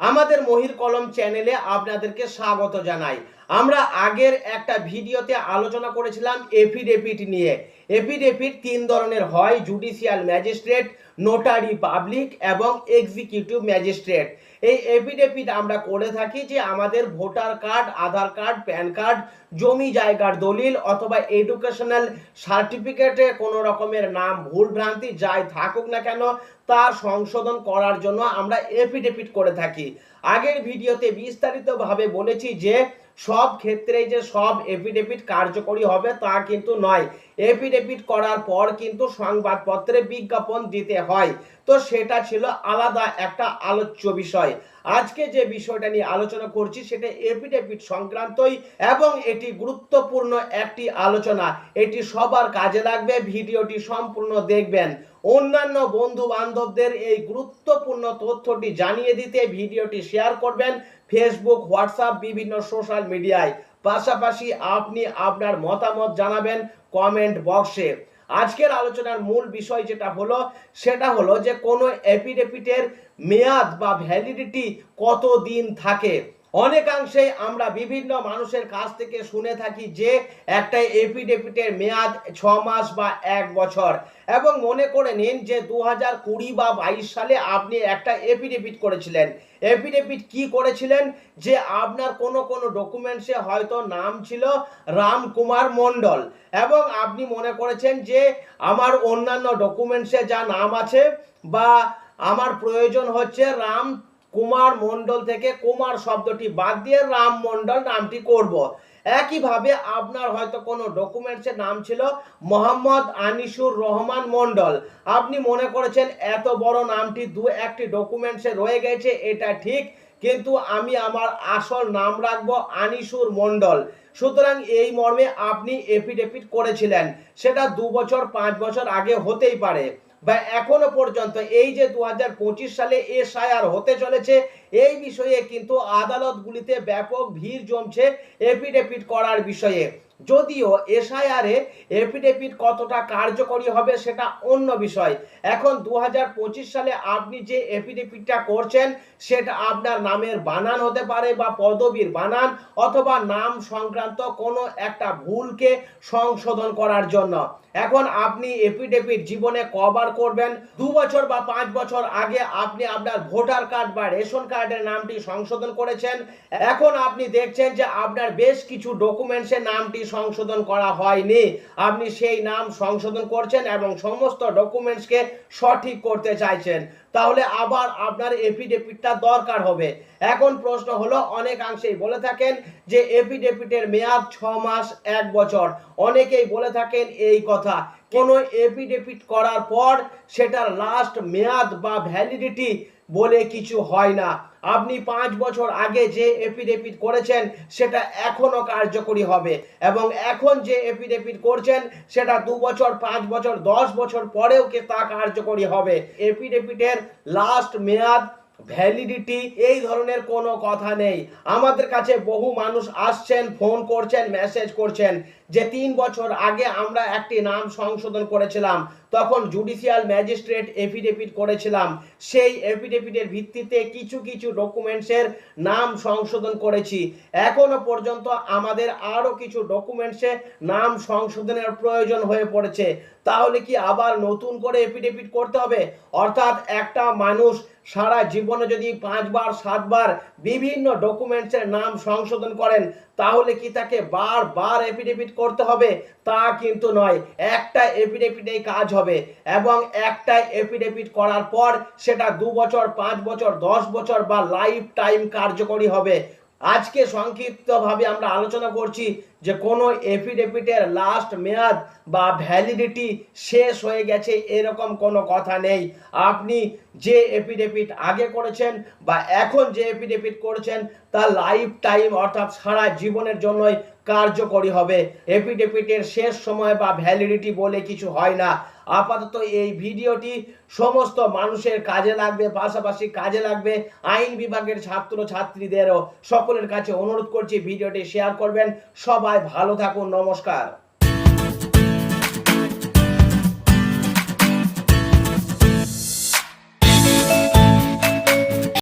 আমাদের মহির কলম চ্যানেলে আপনাদেরকে স্বাগত জানাই। আমরা আগের একটা ভিডিওতে আলোচনা করেছিলাম এফিডেভিট নিয়ে। এফিডেভিট তিন ধরনের হয় জুডিশিয়াল ম্যাজিস্ট্রেট নোটারি পাবলিক এবং এক্সিকিউটিভ ম্যাজিস্ট্রেট এই এফিডেভিট আমরা করে থাকি যে আমাদের voter card, Aadhaar card, PAN card, জমি জায়গার দলিল অথবা এডুকেশনাল সার্টিফিকেটে কোনো রকমের নাম, ভুল ভ্রান্তি যাই থাকুক না কেন, তা সংশোধন করার জন্য আমরা এফিডেভিট করে থাকি। আগের ভিডিওতে বিস্তারিতভাবে বলেছি যে সব ক্ষেত্রে যে সব এফিডেভিট কার্যকরী হবে তা কিন্তু নয়। এফিডেভিট করার পর কিন্তু সংবাদপত্রে বিজ্ঞাপন দিতে হয়। তো সেটা ছিল আলাদা একটা আলোচ্য বিষয়। আজকে যে বিষয়টা নিয়ে আলোচনা করছি, সেটা এফিডেভিট সংক্রান্তই এবং এটি গুরুত্বপূর্ণ একটি আলোচনা। এটি সবার কাজে লাগবে, ভিডিওটি সম্পূর্ণ দেখবেন। অন্যান্য বন্ধু বান্ধবদের এই গুরুত্বপূর্ণ তথ্যটি জানিয়ে দিতে ভিডিওটি শেয়ার করবেন ফেসবুক হোয়াটসঅ্যাপ বিভিন্ন সোশ্যাল মিডিয়ায় পাশাপাশি আপনি আপনার মতামত জানাবেন কমেন্ট বক্সে। আজকের আলোচনার মূল বিষয় যেটা হলো, সেটা হলো যে কোনো এপিডেপিটের মেয়াদ বা ভ্যালিডিটি কত দিন থাকে? অনেকাংশেই আমরা বিভিন্ন মানুষের কাছ থেকে শুনে থাকি যে একটা এপিডেপিটের মেয়াদ ছ মাস বা এক বছর। এবং মনে করে নিন যে দু হাজার কুড়ি বা বাইশ সালে আপনি একটা এপিডেপিট করেছিলেন। এপিডেপিট কি করেছিলেন? যে আপনার কোনো কোনো ডকুমেন্টসে হয়তো নাম ছিল রামকুমার মণ্ডল। এবং আপনি মনে করেছেন যে আমার অন্যান্য ডকুমেন্টসে যা নাম আছে বা আমার প্রয়োজন হচ্ছে রাম কুমার মণ্ডল থেকে কুমার শব্দটি বাদ দিয়ে রাম মণ্ডল নামটি করব। একইভাবে আপনার হয়তো কোনো ডকুমেন্টসের নাম ছিল মোহাম্মদ আনিসুর রহমান মণ্ডল। আপনি মনে করেছেন এত বড় নামটি দু একটি ডকুমেন্টসে রয়ে গেছে, এটা ঠিক, কিন্তু আমি আমার আসল নাম রাখব আনিসুর মণ্ডল। সুতরাং এই মর্মে আপনি এফিডেভিট করেছিলেন। সেটা দু বছর, পাঁচ বছর আগে হতেই পারে। বা এখনও পর্যন্ত এই যে দু হাজার পঁচিশ সালে এসআইআর হতে চলেছে, এই বিষয়ে কিন্তু আদালতগুলিতে ব্যাপক ভিড় জমছে, এফিডেভিট করার বিষয়ে। যদিও এসআইআরে এফিডেভিট কতটা কার্যকরী হবে সেটা অন্য বিষয়। এখন দু হাজার পঁচিশ সালে আপনি যে এফিডেভিটটা করছেন, সেটা আপনার নামের বানান হতে পারে বা পদবীর বানান অথবা নাম সংক্রান্ত কোনো একটা ভুলকে সংশোধন করার জন্য। এখন আপনি এফিডেভিট জীবনে কবার করবেন, দু বছর বা পাঁচ বছর আগে আপনি আপনার ভোটার কার্ড বা রেশন কার্ডের নামটি সংশোধন করেছেন। এখন আপনি দেখছেন যে আপনার বেশ কিছু ডকুমেন্টসের নামটি সংশোধন করা হয়নি। আপনি সেই নাম সংশোধন করছেন এবং সমস্ত ডকুমেন্টসকে সঠিক করতে চাইছেন। তাহলে আবার আপনার এফিডেভিটটা দরকার হবে। এখন প্রশ্ন হলো, অনেকাংশেই বলে থাকেন যে এফিডেভিটের মেয়াদ ছ মাস এক বছর। অনেকেই বলে থাকেন এই কথা। কোনো এফিডেভিট করার পর সেটার লাস্ট মেয়াদ বা ভ্যালিডিটি বলে কিছু হয় না। আপনি পাঁচ বছর আগে যে এফিডেভিট করেছেন, সেটা এখনও কার্যকরী হবে এবং এখন যে এফিডেভিট করছেন, সেটা দু বছর, পাঁচ বছর, দশ বছর পরেও কে তা কার্যকরী হবে। এফিডেভিটের লাস্ট মেয়াদ ভ্যালিডিটি এই ধরনের কোনো কথা নেই। আমাদের কাছে বহু মানুষ আসছেন ফোন করছেন মেসেজ করছেন যে তিন বছর আগে আমরা একটি নাম সংশোধন করেছিলাম। তখন জুডিশিয়াল ম্যাজিস্ট্রেট এফিডেভিট করেছিলাম। সেই এফিডেভিটের ভিত্তিতে কিছু কিছু ডকুমেন্টসের নাম সংশোধন করেছি। এখনও পর্যন্ত আমাদের আরও কিছু ডকুমেন্টসে নাম সংশোধনের প্রয়োজন হয়ে পড়েছে। তাহলে কি আবার নতুন করে এফিডেভিট করতে হবে? অর্থাৎ একটা মানুষ সারা জীবনে যদি পাঁচবার, সাতবার বিভিন্ন ডকুমেন্টসের নাম সংশোধন করেন তাহলে কি তাকে বারবার এফিডেভিট করতে হবে? তা কিন্তু নয়। একটা এফিডেভিটেই কাজ হবে এবং একটা এফিডেভিট করার পর সেটা দু বছর, পাঁচ বছর, দশ বছর বা লাইফ টাইম কার্যকরী হবে। আজকে সংক্ষিপ্তভাবে আমরা আলোচনা করছি যে কোনো এফিডেভিটের লাস্ট মেয়াদ বা ভ্যালিডিটি শেষ হয়ে গেছে, এরকম কোনো কথা নেই। আপনি যে এফিডেভিট আগে করেছেন বা এখন যে এফিডেভিট করেছেন, তা লাইফ টাইম অর্থাৎ সারা জীবনের জন্যই কার্যকরী হবে। এফিডেভিটের শেষ সময় বা ভ্যালিডিটি বলে কিছু হয় না। আপাতত এই ভিডিওটি সমস্ত মানুষের কাজে লাগবে, পাশাপাশি কাজে লাগবে আইন বিভাগের ছাত্র ছাত্রীদেরও সকলের কাছে অনুরোধ করছি, ভিডিওটি শেয়ার করবেন। সবাই ভালো থাকুন নমস্কার।